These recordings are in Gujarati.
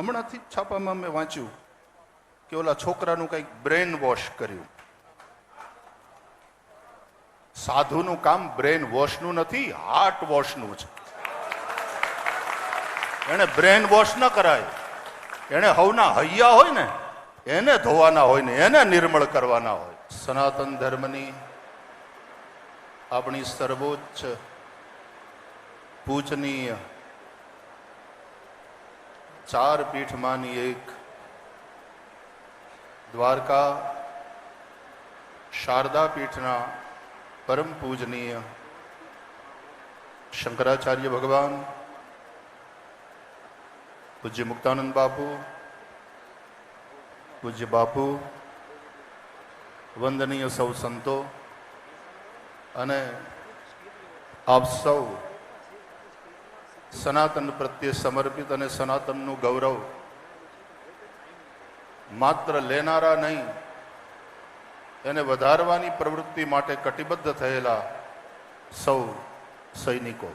હમણાંથી છાપામાં મેં વાંચ્યું કે ઓલા છોકરાનું કંઈક બ્રેન વોશ કર્યું. સાધુનું કામ બ્રેન વોશનું નથી, હાર્ટ વોશનું છે. એને બ્રેન વોશ ન કરાય. એને હવના હૈયા હોય ને, એને ધોવાના હોય ને, એને નિર્મળ કરવાના હોય. સનાતન ધર્મની આપણી સર્વોચ્ચ પૂજનીય ચાર પીઠમાંની એક દ્વારકા શારદા પીઠના પરમ પૂજનીય શંકરાચાર્ય ભગવાન પૂજ્ય મુક્તાનંદ બાપુ પૂજ્ય બાપુ વંદનીય સૌ સંતો અને આપ સૌ સનાતન પ્રત્યે સમર્પિત અને સનાતનનું ગૌરવ માત્ર લેનારા નહીં, એને વધારવાની પ્રવૃત્તિ માટે કટિબદ્ધ થયેલા સૌ સૈનિકો.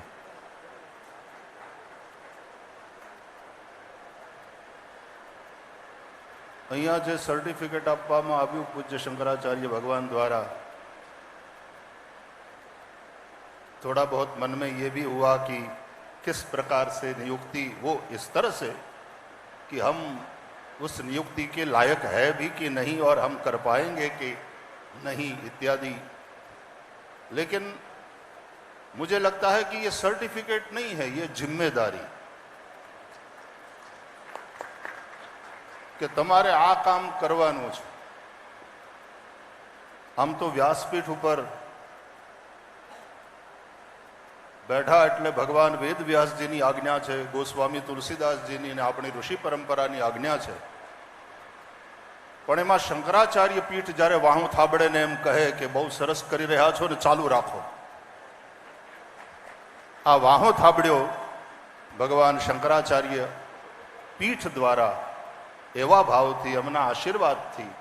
અહીંયા જે સર્ટિફિકેટ આપવામાં આવ્યું પૂજ્ય શંકરાચાર્ય ભગવાન દ્વારા, થોડા બહુ મન મેં યે ભી હુઆ કે किस प्रकार से नियुक्ति वो इस तरह से कि हम उस नियुक्ति के लायक है भी कि नहीं और हम कर पाएंगे कि नहीं इत्यादि लेकिन मुझे लगता है कि ये सर्टिफिकेट नहीं है ये जिम्मेदारी કે તમારે આ કામ કરવાનું છે આમ તો વ્યાસપીઠ ઉપર બેઠા એટલે ભગવાન વેદ વ્યાસજીની આજ્ઞા છે, ગોસ્વામી તુલસીદાસજીની અને આપણી ઋષિ પરંપરાની આજ્ઞા છે. પણ એમાં શંકરાચાર્ય પીઠ જ્યારે વાહું થાબડે ને એમ કહે કે બહુ સરસ કરી રહ્યા છો ને ચાલુ રાખો. આ વાહો થાબડ્યો ભગવાન શંકરાચાર્ય પીઠ દ્વારા એવા ભાવથી, એમના આશીર્વાદથી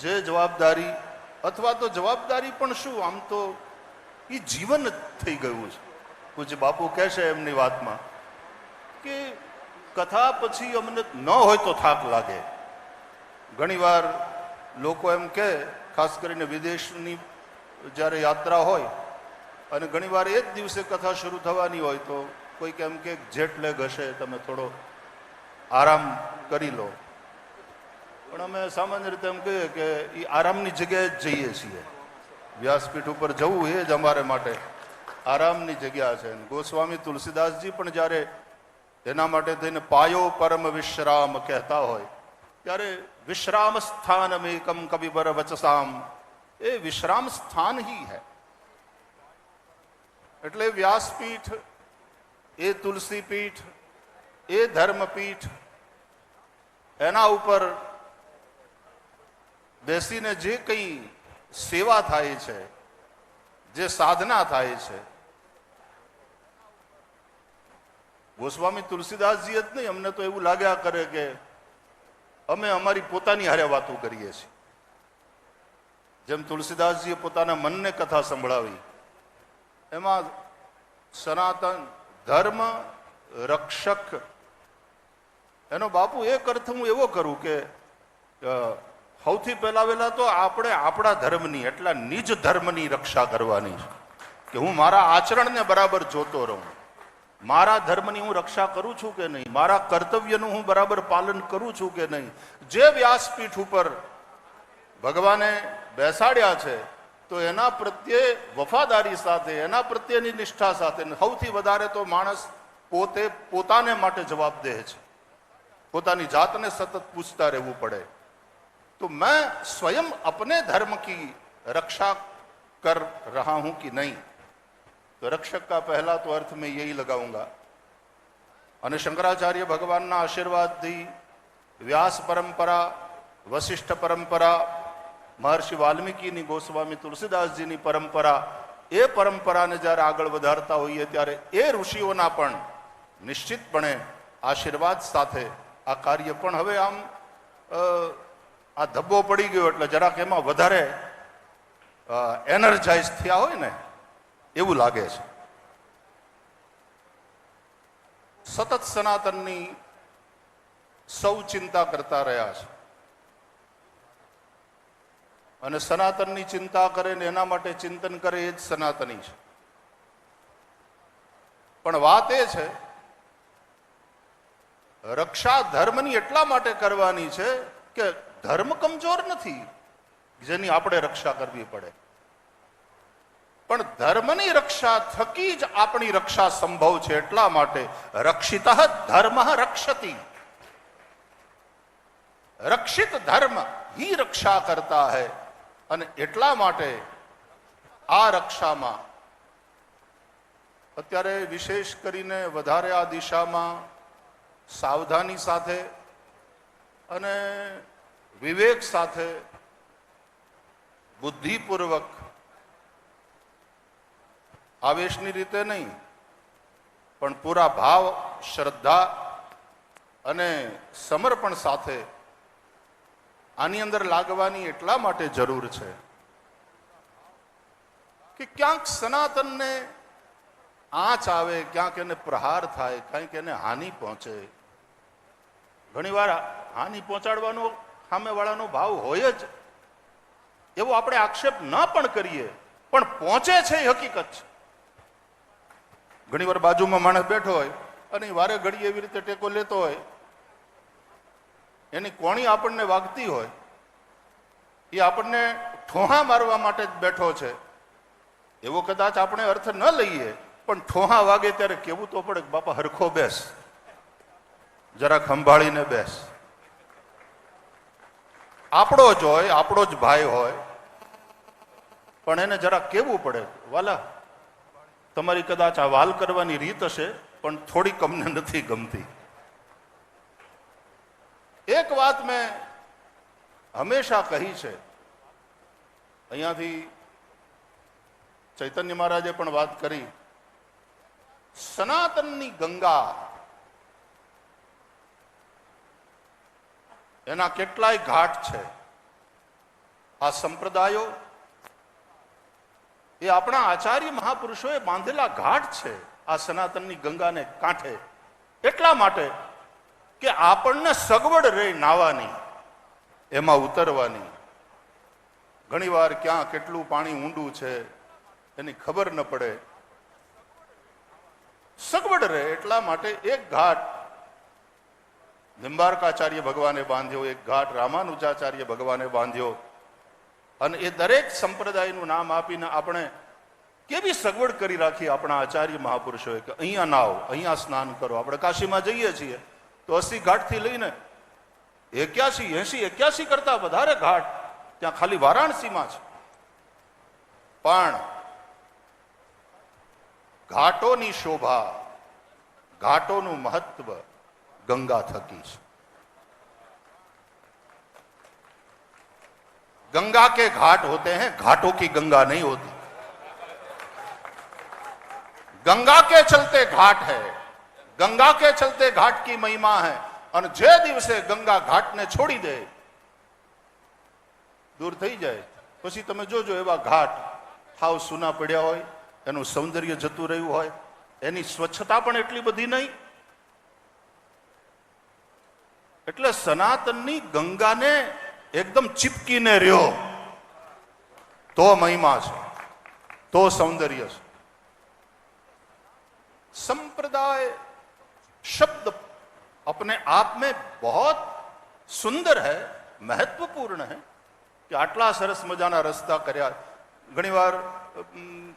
જે જવાબદારી, અથવા તો જવાબદારી પણ શું? આમ તો એ જીવન જ થઈ ગયું છે. પૂજ્ય બાપુ કહેશે એમની વાતમાં કે કથા પછી અમને ન હોય તો થાક લાગે. ઘણીવાર લોકો એમ કહે, ખાસ કરીને વિદેશની જ્યારે યાત્રા હોય અને ઘણીવાર એ જ દિવસે કથા શરૂ થવાની હોય તો કોઈક એમ કે જેટ લેગ હશે, તમે થોડો આરામ કરી લો. પણ અમે સામાન્ય રીતે એમ કહીએ કે એ આરામની જગ્યાએ જ જઈએ છીએ. વ્યાસપીઠ ઉપર જવું એ જ અમારે માટે આરામની જગ્યા છે. ગોસ્વામી તુલસીદાસજી પણ જ્યારે એના માટે થઈને પાયો પરમ વિશ્રામ કહેતા હોય, ત્યારે વિશ્રામ સ્થાન એકમ કવિબર વચસામ. એ વિશ્રામ સ્થાન હી હૈ. એટલે વ્યાસપીઠ, એ તુલસી પીઠ એ ધર્મપીઠ, એના ઉપર બેસીને જે કંઈ સેવા થાય છે, જે સાધના થાય છે ગોસ્વામી તુલસીદાસજી જ નહીં, અમને તો એવું લાગ્યા કરે કે અમે અમારી પોતાની હારે વાતો કરીએ છીએ. જેમ તુલસીદાસજીએ પોતાના મનને કથા સંભળાવી, એમાં સનાતન ધર્મ રક્ષક, એનો બાપુ એક અર્થ હું એવો કરું કે સૌથી પહેલા વહેલા તો આપણે આપણા ધર્મની, એટલા નિજ ધર્મની રક્ષા કરવાની કે હું મારા આચરણને બરાબર જોતો રહું. મારા ધર્મની હું રક્ષા કરું છું કે નહીં મારા કર્તવ્યનું હું બરાબર પાલન કરું છું કે નહીં જે વ્યાસપીઠ ઉપર ભગવાને બેસાડ્યા છે તો એના પ્રત્યે વફાદારી સાથે એના પ્રત્યેની નિષ્ઠા સાથે ને સૌથી વધારે તો માણસ પોતે પોતાને માટે જવાબદેહ છે પોતાની જાતને સતત પૂછતા રહેવું પડે तो मैं स्वयं अपने धर्म की रक्षा कर रहा हूं कि नहीं तो रक्षक का पहला तो अर्थ मैं यही लगाऊंगा અને શંકરાચાર્ય ભગવાનના આશીર્વાદથી વ્યાસ પરંપરા વશિષ્ઠ પરંપરા મહર્ષિ વાલ્મીકીની ગોસ્વામી તુલસીદાસજીની પરંપરા એ પરંપરાને જ્યારે આગળ વધારતા હોઈએ ત્યારે એ ઋષિઓના પણ નિશ્ચિતપણે આશીર્વાદ સાથે આ કાર્ય પણ હવે આમ અ, આ ધબ્બો પડી ગયો એટલે જરાક એમાં વધારે એનર્જાઇઝ થયા હોય ને એવું લાગે છે. સતત સનાતનની સૌ ચિંતા કરતા રહ્યા છે. અને સનાતનની ચિંતા કરે ને એના માટે ચિંતન કરે એ જ સનાતની છે. પણ વાત એ છે, રક્ષા ધર્મની એટલા માટે કરવાની છે કે ધર્મ કમજોર નથી, જેની આપણે રક્ષા કરવી પડે. પણ ધર્મની રક્ષા થકી જ આપણી રક્ષા સંભવ છે એટલા માટે રક્ષિત ધર્મ રક્ષતી. રક્ષિત ધર્મ ही રક્ષા કરતા હૈ અને એટલા માટે આ રક્ષામાં અત્યારે વિશેષ કરીને વધારે આ દિશામાં સાવધાની સાથે અને વિવેક સાથે બુદ્ધિપૂર્વક આવેશની રીતે નહીં, પણ પૂરા ભાવ, શ્રદ્ધા અને સમર્પણ સાથે આની અંદર લાગવાની એટલા માટે જરૂર છે કે ક્યાંક સનાતનને આંચ આવે, ક્યાંક એને પ્રહાર થાય, ક્યાંક એને હાનિ પહોંચે. ઘણીવાર હાનિ પહોંચાડવાનો સામેવાળાનો ભાવ હોય જ. એવો આપણે આક્ષેપ ન પણ કરીએ, પણ પહોંચે છે એ હકીકત છે. ઘણીવાર બાજુમાં માણસ બેઠો હોય અને વારે ઘડી એવી રીતે ટેકો લેતો હોય. એની કોણી આપણને વાગતી હોય. એ આપણને ઠોહા મારવા માટે જ બેઠો છે. એવો કદાચ આપણે અર્થ ન લઈએ, પણ ઠોહા વાગે ત્યારે કેવું તો પડે બાપા હરખો બેસ. જરા ખંભાળીને બેસ. આપણો જ હોય, આપણો જ ભાઈ હોય, પણ એને જરા કેવું પડે? વાલા તમારી કદાચ આ વાલ કરવાની રીત હશે, પણ થોડીક અમને નથી ગમતી. એક વાત મેં હંમેશા કહી છે. અહીંયાથી ચૈતન્ય મહારાજે પણ વાત કરી. સનાતનની ગંગા એના કેટલાય ઘાટ છે. આ સંપ્રદાયો એ આપણા આચાર્ય મહાપુરુષોએ બાંધેલા ઘાટ છે આ સનાતનની ગંગાને કાંઠે. એટલા માટે કે આપણને સગવડ રહે નાવાની એમાં ઉતરવાની. ઘણીવાર ક્યાં કેટલું પાણી ઊંડું છે એની ખબર ન પડે. સગવડ રહે એટલા માટે એક ઘાટ નિંબારકાચાર્ય ભગવાને બાંધ્યો, એક ઘાટ રામાનુજાચાર્ય ભગવાને બાંધ્યો. અને એ દરેક સંપ્રદાયનું નામ આપીને આપણે કેવી સગવડ કરી રાખી આપણા આચાર્ય મહાપુરુષોએ કે અહીંયા નાવ અહીંયા સ્નાન કરો. આપણે કાશીમાં જઈએ છીએ તો અસી ઘાટથી લઈને એક્યાસી એસી એક્યાસી કરતા વધારે ઘાટ ત્યાં ખાલી વારાણસીમાં છે. પણ ઘાટોની શોભા, ઘાટોનું મહત્વ ગંગા થકી છે. गंगा के घाट होते हैं घाटों की गंगा नहीं होती गंगा के चलते घाट है गंगा के चलते घाट की महिमा है અને જે દિવસે ગંગા ઘાટને છોડી દે દૂર થઈ જાય પછી તમે જોજો એવા ઘાટ હાવ સૂના પડ્યા હોય એનું સૌંદર્ય જતું રહ્યું હોય એની સ્વચ્છતા પણ એટલી બધી નહીં એટલે સનાતનની ગંગાને એકદમ ચીપકીને રહ્યો તો મહિમા છે તો સૌંદર્ય છે संप्रदाय शब्द अपने आप में बहुत સુંદર है महत्वपूर्ण है કે આટલા સરસ મજાના રસ્તા કર્યા ઘણીવાર અમ,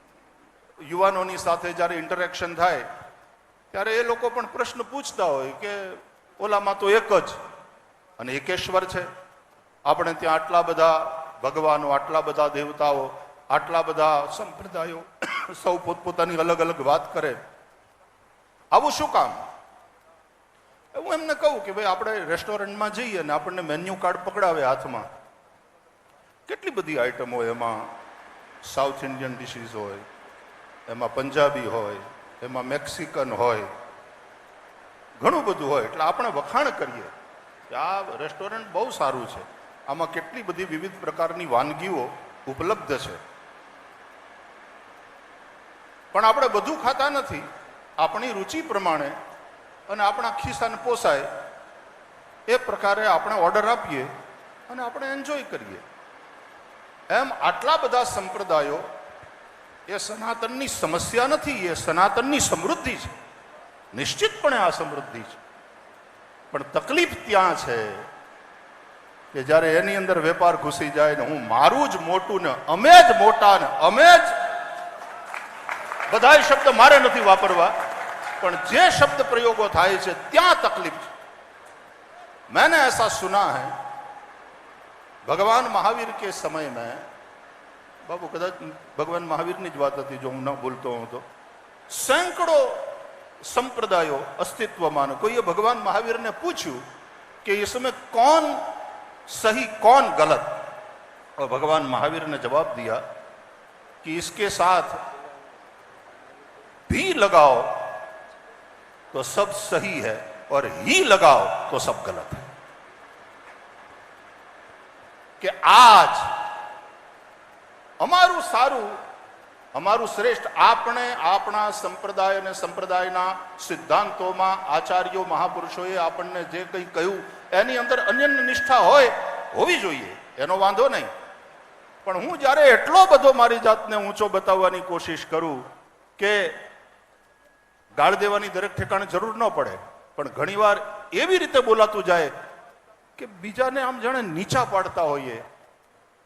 યુવાનોની સાથે જ્યારે ઇન્ટરેક્શન થાય ત્યારે એ લોકો પણ પ્રશ્ન પૂછતા હોય કે ઓલામાં તો એક જ અને એકેશ્વર છે આપણે ત્યાં આટલા બધા ભગવાનો, આટલા બધા દેવતાઓ, આટલા બધા સંપ્રદાયો સૌ પોતપોતાની અલગ અલગ વાત કરે. આવું શું કામ? હું એમને કહું કે ભાઈ આપણે રેસ્ટોરન્ટમાં જઈએ ને આપણને મેન્યુ કાર્ડ પકડાવે હાથમાં. કેટલી બધી આઈટમ હોય એમાં? સાઉથ ઇન્ડિયન ડિશિસ હોય, એમાં પંજાબી હોય, એમાં મેક્સિકન હોય. ઘણું બધું હોય, એટલે આપણે વખાણ કરીએ કે આ રેસ્ટોરન્ટ બહુ સારું છે. આમાં કેટલી બધી વિવિધ પ્રકારની વાનગીઓ ઉપલબ્ધ છે. પણ આપણે બધું ખાતા નથી. આપણી રુચિ પ્રમાણે અને આપણા ખિસ્સાને પોસાય એ પ્રકારે આપણે ઓર્ડર આપીએ અને આપણે એન્જોય કરીએ. એમ આટલા બધા સંપ્રદાયો એ સનાતનની સમસ્યા નથી, એ સનાતનની સમૃદ્ધિ છે. નિશ્ચિતપણે આ સમૃદ્ધિ છે. પણ તકલીફ ત્યાં છે. કે જ્યારે એની અંદર વેપાર ઘૂસી જાય ને હું મારું જ મોટું ને અમે જ મોટા ને અમે જ બધા શબ્દ મારે નથી વાપરવા પણ જે શબ્દ પ્રયોગો થાય છે ત્યાં તકલીફ છે मैंने ऐसा सुना है भगवान महावीर के समय में બાબુ કદાચ ભગવાન મહાવીરની જ વાત હતી જો હું ન ભૂલતો હોઉં તો સેંકડો સંપ્રદાયો અસ્તિત્વમાં ને કોઈએ ભગવાન મહાવીરને પૂછ્યું કે इसमें कौन सही कौन गलत और भगवान महावीर ने जवाब दिया कि इसके साथ भी लगाओ तो सब सही है और ही लगाओ तो सब गलत है કે આજ અમારું સારું અમારું શ્રેષ્ઠ આપણે આપણા સંપ્રદાય અને સંપ્રદાયના સિદ્ધાંતોમાં આચાર્યો મહાપુરુષોએ આપણને જે કંઈ કહ્યું એની અંદર અન્ય નિષ્ઠા હોય હોવી જોઈએ, એનો વાંધો નહીં. પણ હું જ્યારે એટલો બધો મારી જાતને ઊંચો બતાવવાની કોશિશ કરું કે ગાળ દેવાની દરેક ઠેકાણે જરૂર ન પડે, પણ ઘણીવાર એવી રીતે બોલાતું જાય કે બીજાને આમ જાણે નીચા પાડતા હોઈએ.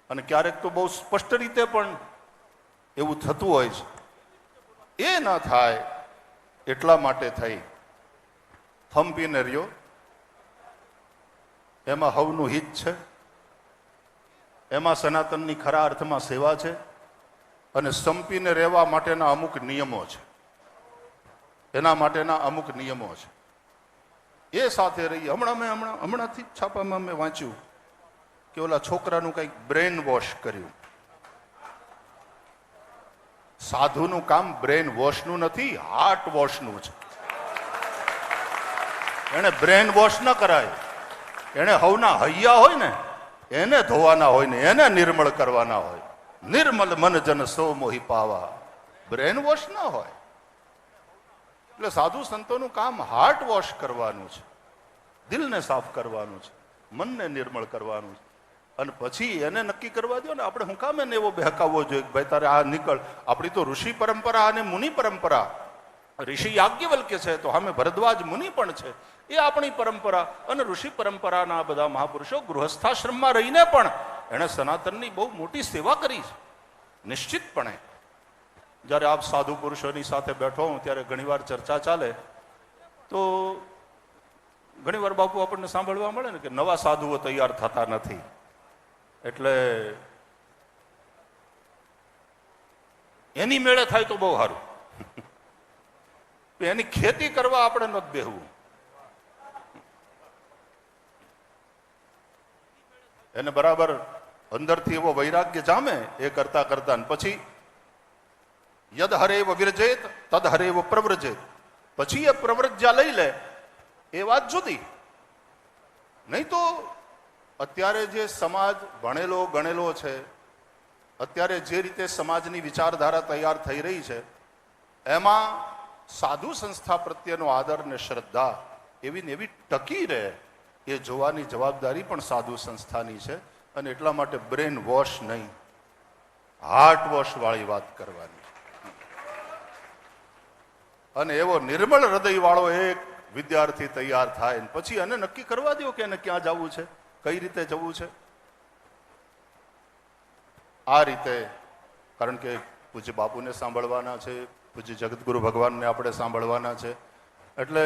અને ક્યારેક તો બહુ સ્પષ્ટ રીતે પણ એવું થતું હોય છે. એ ન થાય એટલા માટે થઈ. થંપીને રહ્યો. એમાં હવનું હિત છે. એમાં સનાતનની ખરા અર્થમાં સેવા છે અને સંપીને રહેવા માટેના અમુક નિયમો છે. એના માટેના અમુક નિયમો છે. એ સાથે રહી હમણાં મેં હમણાં, હમણાંથી જ છાપામાં મેં વાંચ્યું કે ઓલા છોકરાનું કંઈક બ્રેન વોશ કર્યું. સાધુનું કામ બ્રેન વોશનું નથી, હાર્ટ વોશનું છે. એને બ્રેન વોશ ન કરાય. એને હવના હૈયા હોય ને, એને ધોવાના હોય ને, એને નિર્મળ કરવાના હોય. નિર્મલ મન જન સો મોહી પાવા. બ્રેન વોશ ન હોય. એટલે સાધુ સંતોનું કામ હાર્ટ વોશ કરવાનું છે. દિલને સાફ કરવાનું છે. મનને નિર્મળ કરવાનું છે. અને પછી એને નક્કી કરવા દો ને, આપણે હું કામ એને એવો બહેકાવવો જોઈએ ભાઈ તારે આ નીકળ. આપણી તો ઋષિ પરંપરા અને મુનિ પરંપરા. ઋષિ યાજ્ઞવલ્ક્ય છે, તો અમે ભરદ્વાજ મુનિ પણ છે. એ આપણી પરંપરા અને ઋષિ પરંપરાના બધા મહાપુરુષો ગૃહસ્થાશ્રમમાં રહીને પણ એણે સનાતનની બહુ મોટી સેવા કરી છે. નિશ્ચિતપણે. જ્યારે આપ સાધુ પુરુષોની સાથે બેઠો હું, ત્યારે ઘણીવાર ચર્ચા ચાલે. તો ઘણીવાર બાપુ આપણને સાંભળવા મળે ને કે નવા સાધુઓ તૈયાર થતા નથી. એટલે એની મેળે થાય તો બહુ સારું. એની ખેતી કરવા આપણે નથી બેહવું. એને બરાબર અંદરથી એવો વૈરાગ્ય જામે એ કરતા કરતા પછી યદ હરેવ વિરજેત, તદ હરેવ પ્રવ્રજેત. પછી એ પ્રવ્રજ્યા લઈ લે, એ વાત જુદી. નહીં તો અત્યારે જે સમાજ ભણેલો ગણેલો છે, અત્યારે જે રીતે સમાજની વિચારધારા તૈયાર થઈ રહી છે, એમાં સાધુ સંસ્થા પ્રત્યેનો આદર અને શ્રદ્ધા એવી ને એવી ટકી રહે, એ જોવાની જવાબદારી પણ સાધુ સંસ્થાની છે અને એટલા માટે બ્રેન વોશ નહીં, હાર્ટ વોશ વાળી વાત કરવાની. અને એવો નિર્મળ હૃદય વાળો એક વિદ્યાર્થી તૈયાર થાય પછી એને નક્કી કરવા દો કે એને ક્યાં જવું છે, કઈ રીતે જવું છે. આ રીતે, કારણ કે પૂજ્ય બાપુને સાંભળવાના છે પૂજ્ય જગતગુરુ ભગવાનને આપણે સાંભળવાના છે. એટલે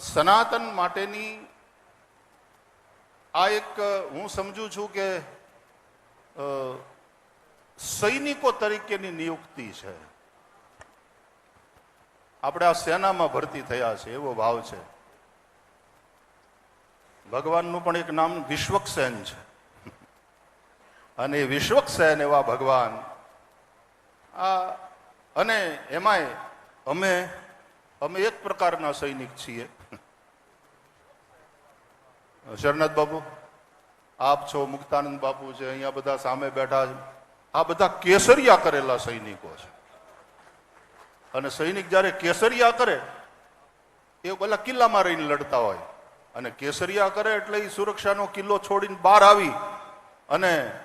સનાતન માટેની આ એક, હું સમજુ છું કે સૈનિકો તરીકેની નિયુક્તિ છે. આપણે આ સેનામાં ભરતી થયા છે, એવો ભાવ છે. ભગવાનનું પણ એક નામ વિશ્વકસેન છે. અને વિશ્વકસેન એવા ભગવાન આ અને એમાંય અમે અમે એક પ્રકારના સૈનિક છીએ. શરનાથ બાપુ, આપ છો, મુક્તાનંદ બાપુ છે, અહીંયા બધા સામે બેઠા છે. આ બધા કેસરિયા કરેલા સૈનિકો છે. અને સૈનિક જ્યારે કેસરિયા કરે, એ પેલા કિલ્લામાં રહીને લડતા હોય. અને કેસરિયા કરે એટલે એ સુરક્ષાનો કિલ્લો છોડીને બહાર આવી અને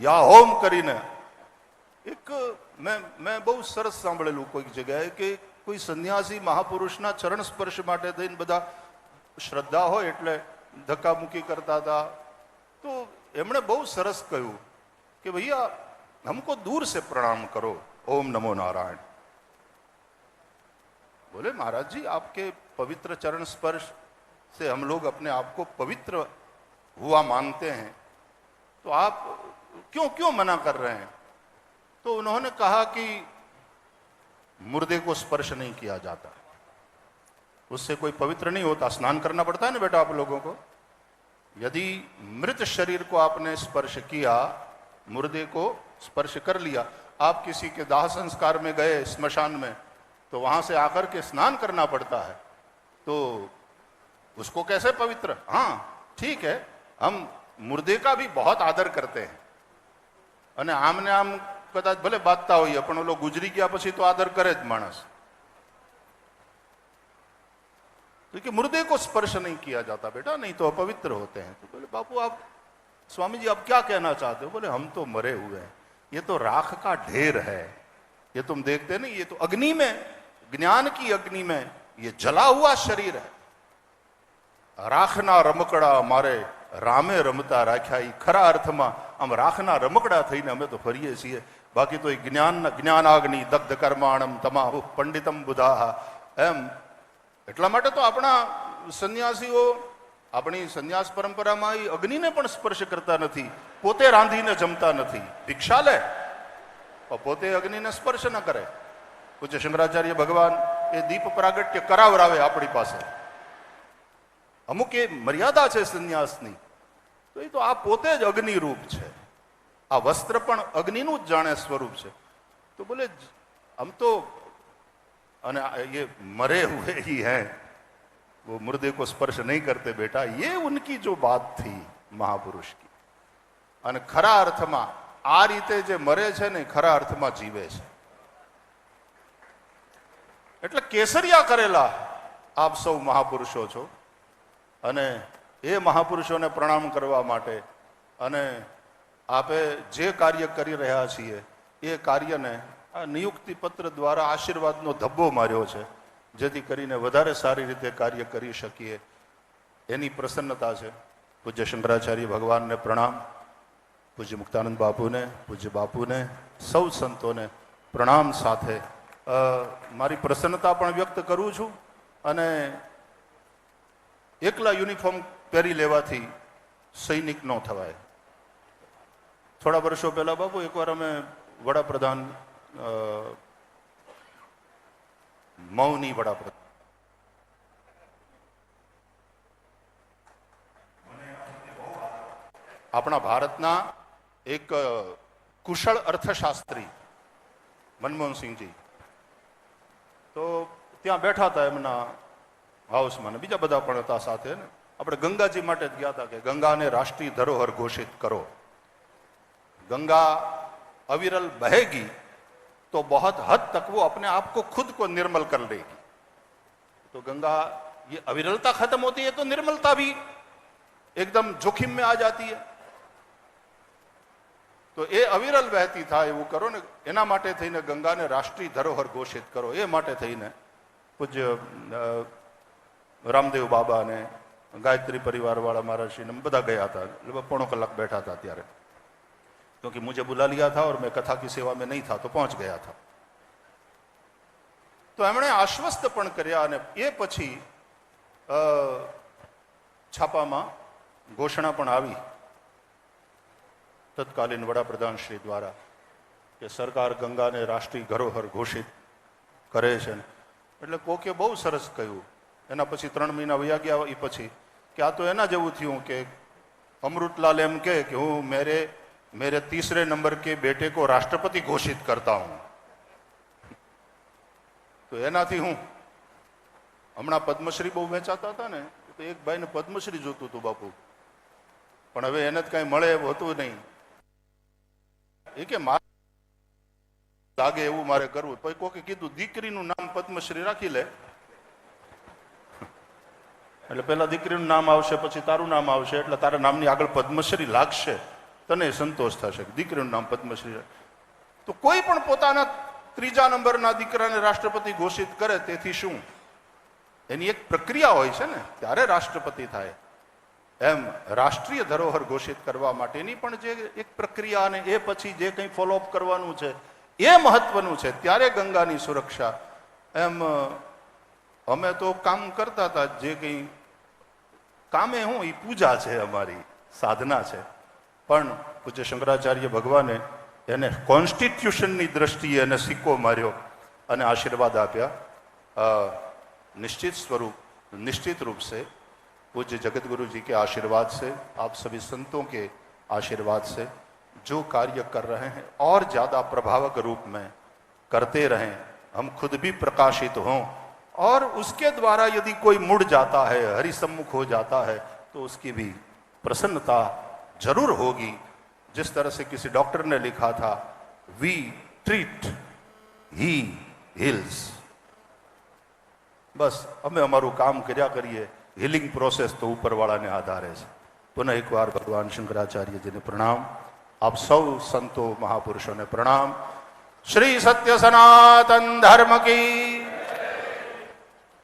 યા હોમ કરીને એક મેં મેં બહુ સરસ સાંભળેલું કોઈક જગ્યાએ કે કોઈ સંન્યાસી મહાપુરુષના ચરણ સ્પર્શ માટે થઈને બધા શ્રદ્ધા હોય એટલે ધક્કામુક્કી કરતા હતા તો એમણે બહુ સરસ કહ્યું કે ભૈયા हमको दूर से प्रणाम करो ओम नमो नारायण बोले महाराज जी आपके पवित्र चरण स्पर्श से हम लोग अपने आप को पवित्र हुआ मानते हैं तो आप क्यों क्यों मना कर रहे हैं तो उन्होंने कहा कि मुर्दे को स्पर्श नहीं किया जाता। उससे कोई पवित्र नहीं होता, स्नान करना पड़ता है ना बेटा आप लोगों को? यदि मृत शरीर को आपने स्पर्श किया, मुर्दे को स्पर्श कर लिया, आप किसी के दाह संस्कार में गए, स्मशान में तो वहाँ से आकर के स्नान करना पड़ता है। तो उसको कैसे पवित्र? हाँ ठीक है, हम मुर्दे का भी बहुत आदर करते हैं। आमने आम કદાચ ભલે બાંધતા હોઈએ પણ ઓલો ગુજરી ગયા પછી તો આદર કરે જ માણસ तो कि मुर्दे को स्पर्श नहीं किया जाता बेटा नहीं तो अपवित्र होते हैं तो बोले बापू आप स्वामी जी आप क्या कहना चाहते हो बोले हम तो मरे हुए हैं ये तो राख का ढेर है ये तुम देखते नहीं ये तो अग्नि में ज्ञान की अग्नि में ये जला हुआ शरीर है રાખના રમકડા મારે રામે રમતા રાખ્યા એ ખરા અર્થમાં આમ રાખના રમકડા થઈને અમે તો ફરીએ છીએ બાકી તો એ જ્ઞાન, જ્ઞાનાગ્નિ દગ્ધ કર્માણમ તમાહુ પંડિતમ બુધાહ. એમ. એટલા માટે તો આપણા સંન્યાસીઓ, આપણી સંન્યાસ પરંપરામાં એ અગ્નિને પણ સ્પર્શ કરતા નથી, પોતે રાંધીને જમતા નથી. ભિક્ષા લે પોતે અગ્નિને સ્પર્શ ન કરે. પૂજ્ય શંકરાચાર્ય ભગવાન એ દીપ પ્રાગટ્ય કરાવરાવે આપણી પાસે. અમુક એ મર્યાદા છે સંન્યાસની. તો એ તો આ પોતે જ અગ્નિ રૂપ છે. આ વસ્ત્ર પણ અગ્નિનું જ જાણે સ્વરૂપ છે તો બોલે જ- આમ તો અને આ ये मरे हुए ही हैं वो मुर्दे को स्पर्श नहीं करते बेटा ये उनकी जो बात थी महापुरुष की અને ખરા અર્થમાં આ રીતે જે મરે છે ને ખરા અર્થમાં જીવે છે એટલે કેસરિયા કરેલા આપ સૌ મહાપુરુષો છો અને એ મહાપુરુષોને પ્રણામ કરવા માટે અને આપે જે કાર્ય કરી રહ્યા છીએ, એ કાર્યને આ નિયુક્તિ પત્ર દ્વારા આશીર્વાદનો ધબ્બો માર્યો છે, જેથી કરીને વધારે સારી રીતે કાર્ય કરી શકીએ. એની પ્રસન્નતા છે. પૂજ્ય શંકરાચાર્ય ભગવાનને પ્રણામ. પૂજ્ય મુક્તાનંદ બાપુને, પૂજ્ય બાપુને, સૌ સંતોને પ્રણામ સાથે. મારી પ્રસન્નતા પણ વ્યક્ત કરું છું અને એકલા યુનિફોર્મ પહેરી લેવાથી સૈનિક ન થવાય. થોડા વર્ષો પહેલા બાબુ એકવાર અમે વડાપ્રધાન મૌની વડાપ્રધાન. આપણા ભારતના એક કુશળ અર્થશાસ્ત્રી મનમોહનસિંહજી તો ત્યાં બેઠા હતા એમના હાઉસમાં બીજા બધા પણ હતા સાથે આપણે ગંગાજી માટે જ ગયા હતા કે ગંગાને રાષ્ટ્રીય ધરોહર ઘોષિત કરો. गंगा अविरल बहेगी तो बहुत हद तक वो अपने आप को खुद को निर्मल कर लेगी तो गंगा ये अविरलता खत्म होती है तो निर्मलता भी एकदम जोखिम में आ जाती है તો એ અવિરલ વહેતી થાય એવું કરો ને એના માટે થઈને ગંગાને રાષ્ટ્રીય ધરોહર ઘોષિત કરો એ માટે થઈને પૂજ્ય અ, રામદેવ બાબા ને ગાયત્રી પરિવારવાળા મહારાજશ્રીને બધા ગયા હતા એટલે પોણો કલાક બેઠા હતા ત્યારે क्योंकि मुझे बुला लिया था और मैं कथा की सेवा में नहीं था तो पहुंच गया था તો એમણે આશ્વસ્ત પણ કર્યા અને એ પછી અ, છાપામાં ઘોષણા પણ આવી તત્કાલીન વડાપ્રધાન શ્રી દ્વારા કે સરકાર ગંગાને રાષ્ટ્રીય ધરોહર ઘોષિત કરે છે એટલે કોકે બહુ સરસ કહ્યું એના પછી ત્રણ મહિના વયા ગયા એ પછી કે આ તો એના જેવું થયું કે અમૃતલાલ એમ કહે કે હું મેરે मेरे तीसरे नंबर के बेटे को राष्ट्रपति घोषित करता हूं તો એનાથી હું હમણાં પદ્મશ્રી બહુ વેચાતા હતા ને તો એક ભાઈને પદ્મશ્રી જોતું હતું બાપુ પણ હવે એને જ કાંઈ મળે એવું હતું નહીં એ કે મારે લાગે એવું મારે કરવું પછી કોકે કીધું દીકરીનું નામ પદ્મશ્રી રાખી લે એટલે પહેલા દીકરીનું નામ આવશે પછી તારું નામ આવશે એટલે તારા નામની આગળ પદ્મશ્રી લાગશે તને સંતોષ થશે. દીકરીનું નામ પદ્મશ્રી તો કોઈ પણ પોતાના ત્રીજા નંબરના દીકરાને રાષ્ટ્રપતિ ઘોષિત કરે, તેથી શું? એની એક પ્રક્રિયા હોય છે ને, ત્યારે રાષ્ટ્રપતિ થાય. એમ રાષ્ટ્રીય ધરોહર ઘોષિત કરવા માટેની પણ જે એક પ્રક્રિયા અને એ પછી જે કંઈ ફોલોઅપ કરવાનું છે, એ મહત્વનું છે. ત્યારે ગંગાની સુરક્ષા. એમ, અમે તો કામ કરતા હતા, જે કંઈ કામે હું એ પૂજા છે અમારી, સાધના છે. પણ પૂજ્ય શંકરાચાર્ય ભગવાને એને કોન્સ્ટિટ્યુશનની દ્રષ્ટિએ એને સિક્કો માર્યો અને આશીર્વાદ આપ્યા અ, નિશ્ચિત સ્વરૂપ निश्चित रूप से पूज्य जगत गुरु जी के आशीर्वाद से आप सभी संतों के आशीर्वाद से जो कार्य कर रहे हैं और ज़्यादा प्रभावक रूप में करते रहें हम खुद भी प्रकाशित हों और उसके द्वारा यदि कोई मुड़ जाता है हरिसम्मुख हो जाता है तो उसकी भी प्रसन्नता जरूर होगी जिस तरह से किसी डॉक्टर ने लिखा था वी ट्रीट ही हिल्स બસ અમે અમારું કામ કર્યા કરીએ હિલિંગ પ્રોસેસ તો ઉપરવાળાને આધારે છે પુનઃ એકવાર ભગવાન શંકરાચાર્યજીને પ્રણામ આપ સૌ સંતો મહાપુરુષોને પ્રણામ શ્રી સત્ય સનાતન ધર્મ કી